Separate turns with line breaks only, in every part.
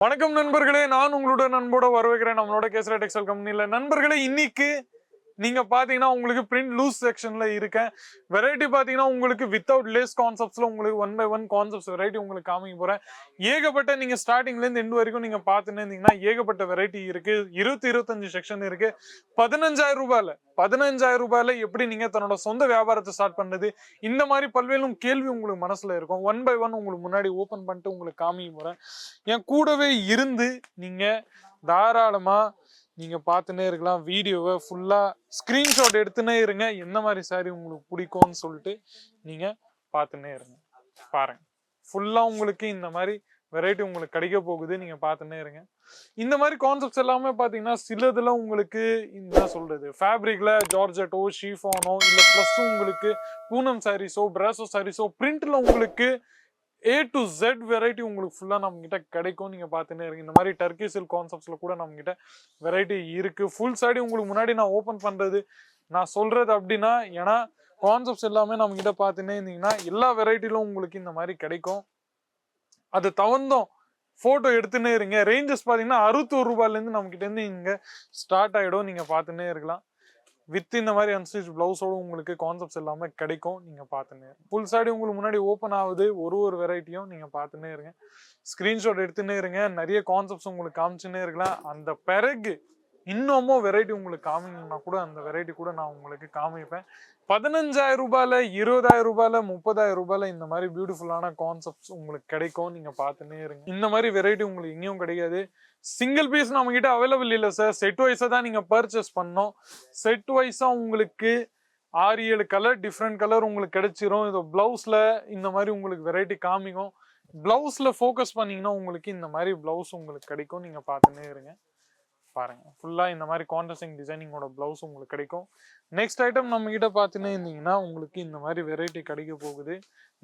வணக்கம் நண்பர்களே நான் உங்களோட நண்போட வரவேற்கிறேன். நம்மளோட கேசரா டெக்ஸ்டைல் கம்பெனியில நண்பர்களே இன்னைக்கு நீங்கள் பார்த்தீங்கன்னா உங்களுக்கு பிரிண்ட் லூஸ் செக்ஷனில் இருக்கேன். வெரைட்டி பார்த்தீங்கன்னா உங்களுக்கு வித்தவுட் லேஸ் கான்செப்ட்ஸில் உங்களுக்கு one by one concepts variety உங்களுக்கு காமிக்க போகிறேன் ஏகப்பட்ட நீங்கள் ஸ்டார்டிங்லேருந்து எண்டு வரைக்கும் நீங்கள் பார்த்துன்னு இருந்தீங்கன்னா ஏகப்பட்ட வெரைட்டி இருக்குது இருபத்தி இருபத்தஞ்சு செக்ஷன் இருக்குது பதினஞ்சாயிரம் ரூபாயில பதினஞ்சாயிரம் ரூபாயில எப்படி நீங்க தன்னோட சொந்த வியாபாரத்தை ஸ்டார்ட் பண்ணுறது இந்த மாதிரி பல்வேறும் கேள்வி உங்களுக்கு மனசுல இருக்கும். ஒன் பை ஒன் உங்களுக்கு முன்னாடி ஓப்பன் பண்ணிட்டு உங்களுக்கு காமிக்க போறேன். என் கூடவே இருந்து நீங்க தாராளமா நீங்க பார்த்துனே இருக்கலாம். வீடியோவை ஃபுல்லா ஸ்கிரீன்ஷாட் எடுத்துனே இருங்க. எந்த மாதிரி சாரீ உங்களுக்கு பிடிக்கும்னு சொல்லிட்டு நீங்க பார்த்துனே இருங்க. பாருங்க. ஃபுல்லா உங்களுக்கு இந்த மாதிரி வெரைட்டி உங்களுக்கு கிடைக்க போகுது. நீங்க பார்த்துனே இருங்க. இந்த மாதிரி கான்செப்ட்ஸ் எல்லாமே பார்த்தீங்கன்னா சிலதுல உங்களுக்கு என்ன சொல்றது? ஃபேப்ரிக்ல ஜார்ஜட்டோ ஷீஃபானோ இல்லை ப்ளஸ் உங்களுக்கு பூனம் சாரீஸோ பிராசோ சாரீஸோ பிரிண்ட்ல உங்களுக்கு ஏ டு ஜெட் வெரைட்டி உங்களுக்கு ஃபுல்லாக நம்ம கிட்ட கிடைக்கும். நீங்கள் பார்த்துன்னே இருங்க. இந்த மாதிரி டர்க்கி சில்க் கான்செப்ட்ஸில் கூட நம்ம கிட்ட வெரைட்டி இருக்கு. ஃபுல் சாடி உங்களுக்கு முன்னாடி நான் ஓப்பன் பண்ணுறது நான் சொல்றது அப்படின்னா ஏன்னா கான்செப்ட்ஸ் எல்லாமே நம்ம கிட்ட பார்த்துன்னே இருந்தீங்கன்னா எல்லா வெரைட்டிலும் உங்களுக்கு இந்த மாதிரி கிடைக்கும். அது தகுந்தோம். ஃபோட்டோ எடுத்துன்னே இருங்க. ரேஞ்சஸ் பார்த்தீங்கன்னா அறுபத்தோரு ரூபாயிலேருந்து நம்மகிட்டேருந்து இங்கே ஸ்டார்ட் ஆகிடும் நீங்கள் பார்த்துன்னே இருக்கலாம். வித் இந்த மாதிரி அன்ஸ்டிச் பிளவுஸோட உங்களுக்கு கான்செப்ட்ஸ் எல்லாமே கிடைக்கும். நீங்க பார்த்துனே இருங்க ஃபுல் உங்களுக்கு முன்னாடி ஓப்பன் ஆகுது. ஒரு ஒரு வெரைட்டியும் நீங்க பார்த்துன்னே இருங்க. ஸ்கிரீன்ஷாட் எடுத்துன்னே இருங்க. நிறைய கான்செப்ட்ஸ் உங்களுக்கு காமிச்சுன்னே இருக்கலாம். அந்த பிறகு இன்னமும் வெரைட்டி உங்களுக்கு காமிங்கன்னா கூட அந்த வெரைட்டி கூட நான் உங்களுக்கு காமிப்பேன். பதினஞ்சாயிரம் ரூபாயில் இருபதாயிரம் ரூபாயில் முப்பதாயிரம் ரூபாயில இந்த மாதிரி பியூட்டிஃபுல்லான கான்செப்ட்ஸ் உங்களுக்கு கிடைக்கும். நீங்கள் பார்த்துனே இருங்க. இந்த மாதிரி வெரைட்டி உங்களுக்கு எங்கேயும் கிடைக்காது. சிங்கிள் பீஸ் நம்மக்கிட்ட அவைலபிள் இல்லை சார் செட் வைஸாக தான் நீங்கள் பர்ச்சேஸ் பண்ணோம் செட் வைஸாக உங்களுக்கு ஆறு ஏழு கலர் டிஃப்ரெண்ட் கலர் உங்களுக்கு கிடைச்சிரும். இதோ ப்ளவுஸில் இந்த மாதிரி உங்களுக்கு வெரைட்டி காமிக்கும். ப்ளவுஸில் ஃபோக்கஸ் பண்ணீங்கன்னா உங்களுக்கு இந்த மாதிரி பிளவுஸ் உங்களுக்கு கிடைக்கும். நீங்கள் பார்த்துனே இருங்க. பாருங்க. ஃபுல்லா இந்த மாதிரி கான்ட்ரஸ்டிங் டிசைனிங்கோட பிளவுஸ் உங்களுக்கு கிடைக்கும். நெக்ஸ்ட் ஐட்டம் நம்ம கிட்ட பார்த்துனே இருந்தீங்கன்னா உங்களுக்கு இந்த மாதிரி வெரைட்டி கிடைக்க போகுது.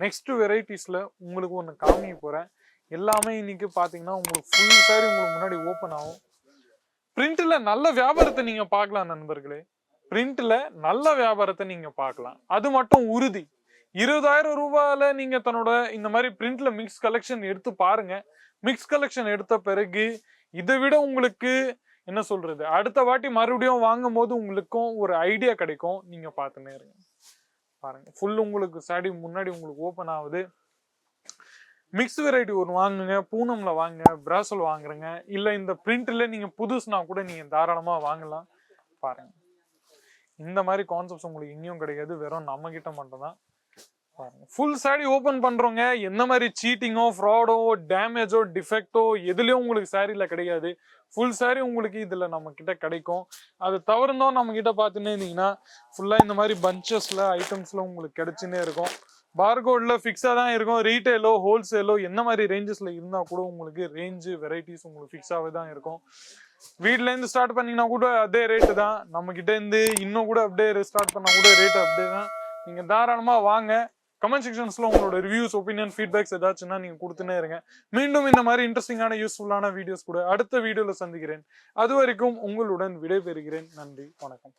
நெக்ஸ்ட் வெரைட்டிஸ்ல உங்களுக்கு ஒன்று காமிக்க போறேன். எல்லாமே இன்னைக்கு பாத்தீங்கன்னா உங்களுக்கு ஃபுல் சாரி உங்களுக்கு முன்னாடி ஓப்பன் ஆகும். பிரிண்ட்ல நல்ல வியாபாரத்தை நீங்க பார்க்கலாம் நண்பர்களே. பிரிண்ட்ல நல்ல வியாபாரத்தை நீங்க பார்க்கலாம் அது மட்டும் உறுதி. இருபதாயிரம் ரூபாயில நீங்க தன்னோட இந்த மாதிரி பிரிண்ட்ல மிக்ஸ் கலெக்ஷன் எடுத்து பாருங்க. மிக்ஸ் கலெக்ஷன் எடுத்த பிறகு இதை விட உங்களுக்கு என்ன சொல்றது? அடுத்த வாட்டி மறுபடியும் வாங்கும் போது உங்களுக்கும் ஒரு ஐடியா கிடைக்கும். நீங்க பார்த்துனே இருங்க. பாருங்க. ஃபுல் உங்களுக்கு சாடி முன்னாடி உங்களுக்கு ஓப்பன் ஆகுது. மிக்ஸ் வெரைட்டி ஒன்று வாங்குங்க. பூனம்ல வாங்குங்க. பிராசல் வாங்குறங்க. இல்ல இந்த பிரிண்ட்ல நீங்க புதுசுனா கூட நீங்க தாராளமா வாங்கலாம். பாருங்க. இந்த மாதிரி கான்செப்ட்ஸ் உங்களுக்கு எங்கேயும் கிடையாது. வெறும் நம்ம கிட்ட மட்டும்தான். ஃபுல் சாரி ஓபன் பண்றோங்க. என்ன மாதிரி சீட்டிங்கோ ஃப்ராடோ டேமேஜோ டிஃபெக்டோ எதுலயும் உங்களுக்கு சாரில கிடையாது. ஃபுல் சாரி உங்களுக்கு இதுல நம்ம கிட்ட கிடைக்கும். அது தவறுந்தோம் நம்ம கிட்ட பார்த்துன்னே இருந்தீங்கன்னா ஃபுல்லா இந்த மாதிரி பஞ்சஸ்ல ஐட்டம்ஸ்ல உங்களுக்கு கிடைச்சுன்னே இருக்கும். பார்கோட்ல ஃபிக்ஸாக தான் இருக்கும். ரீட்டைலோ ஹோல்சேலோ என்ன மாதிரி ரேஞ்சஸ்ல இருந்தா கூட உங்களுக்கு ரேஞ்சு வெரைட்டிஸ் உங்களுக்கு ஃபிக்ஸாகவே தான் இருக்கும். வீட்ல இருந்து ஸ்டார்ட் பண்ணீங்கன்னா கூட அதே ரேட்டு தான். நம்ம கிட்ட இருந்து இன்னும் கூட அப்படியே ஸ்டார்ட் பண்ணா கூட ரேட் அப்படியே தான். நீங்க தாராளமா வாங்க. கமெண்ட் செக்ஷன்ஸ்ல உங்களோட ரிவ்யூஸ் ஒப்பீனியன் ஃபீட்பேக்ஸ் ஏதாச்சும்னா நீங்க கொடுத்துனே இருங்க மீண்டும் இந்த மாதிரி இன்ட்ரெஸ்டிங்கான யூஸ்ஃபுல்லான வீடியோஸ் கூட அடுத்த வீடியோல சந்திக்கிறேன் அது வரைக்கும் உங்களுடன் விடைபெறுகிறேன் நன்றி வணக்கம்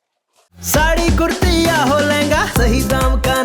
साड़ी कुर्ती या हो लहंगा सही दाम का